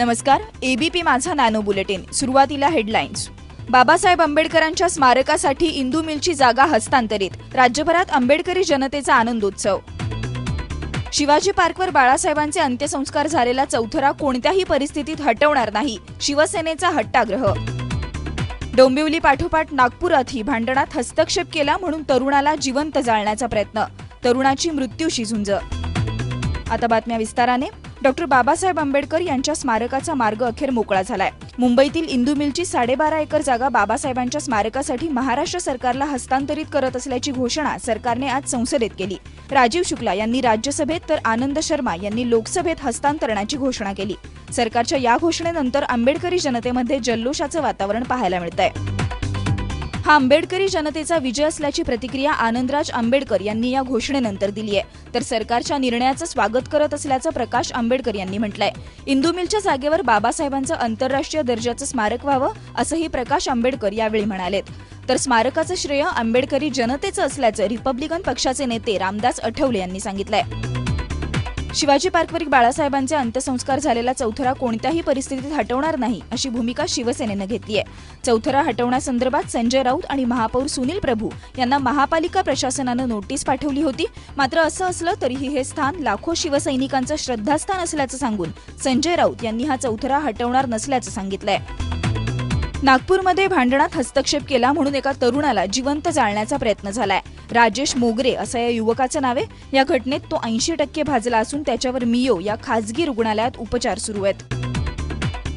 नमस्कार ABP Majha nano bulletin. सुरुवातीला headlines Babasaheb आंबेडकरांच्या स्मारकासाठी इंदू मिलची जागा हस्तांतरित. राज्यभरात आंबेडकरी जनतेचा आनंदोत्सव. शिवाजी पार्कवर बाळासाहेबांचे अंत्यसंस्कार झालेला चौथरा कोणत्याही परिस्थितीत हटवणार नाही शिवसेनेचा हट्टाग्रह. डोंबिवली पाठोपाठ नागपुरातही भांडणात हस्तक्षेप केला म्हणून तरुणाला जिवंत जाळण्याचा प्रयत्न. तरुणाची मृत्यूशी झुंज आता बातम्या विस्ताराने. डॉक्टर बाबासाहेब आंबेडकर यांच्या स्मारकाचा मार्ग अखेर मोकळा झालाय. मुंबईतील इंदू मिलची साडेबारा एकर जागा बाबासाहेबांच्या स्मारकासाठी महाराष्ट्र सरकारला हस्तांतरित करत असल्याची घोषणा सरकारने आज संसदेत केली. राजीव शुक्ला यांनी राज्यसभेत तर आनंद शर्मा यांनी लोकसभेत हस्तांतरणाची घोषणा केली. सरकारच्या या घोषणेनंतर आंबेडकरी जनतेमध्ये जल्लोषाचं वातावरण पाहायला मिळतंय. हा आंबेडकरी जनतेचा विजय असल्याची प्रतिक्रिया आनंदराज आंबेडकर यांनी या घोषणेनंतर दिली आहे. तर सरकारच्या निर्णयाचं स्वागत करत असल्याचं प्रकाश आंबेडकर यांनी म्हटलंय. इंदू मिलच्या जागेवर बाबासाहेबांचं आंतरराष्ट्रीय दर्जाचं स्मारक व्हावं असंही प्रकाश आंबेडकर यावेळी म्हणालेत. तर स्मारकाचं श्रेय आंबेडकरी जनतेचं असल्याचं रिपब्लिकन पक्षाचे नेते रामदास आठवले यांनी सांगितलंय. शिवाजी पार्कवरील बाळासाहेबांचे अंत्यसंस्कार झालेला चौथरा कोणत्याही परिस्थितीत हटवणार नाही अशी भूमिका शिवसेनेनं घेतली आहे चौथरा हटवण्यासंदर्भात संजय राऊत आणि महापौर सुनील प्रभू यांना महापालिका प्रशासनानं नोटीस पाठवली होती. मात्र असं असलं तरीही हे स्थान लाखो शिवसैनिकांचं श्रद्धास्थान असल्याचं सांगून संजय राऊत यांनी हा चौथरा हटवणार नसल्याचं सांगितलंय. नागपूरमध्ये भांडणात हस्तक्षेप केला म्हणून एका तरुणाला जिवंत जाळण्याचा प्रयत्न झालाय. राजेश मोगरे असं या युवकाचं नाव आहे. या घटनेत तो ऐंशी टक्के भाजला असून त्याच्यावर मियो या खासगी रुग्णालयात उपचार सुरू आहेत.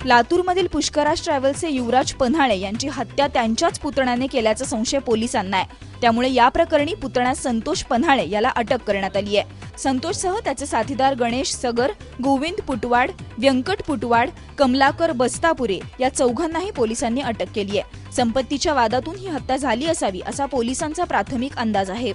लातूरमधील पुष्कराज ट्रॅव्हल्सचे युवराज पन्हाळे यांची हत्या त्यांच्याच पुतण्याने केल्याचा संशय पोलिसांना आहे. त्यामुळे या प्रकरणी पुतण्या संतोष पन्हाळे याला अटक करण्यात आली आहे. संतोषसह त्याचे साथीदार गणेश सगर गोविंद पुटवाड व्यंकट पुटवाड कमलाकर बस्तापुरे या चौघांनाही पोलिसांनी अटक केली आहे. संपत्तीच्या वादातून ही हत्या झाली असावी असा पोलिसांचा प्राथमिक अंदाज आहे.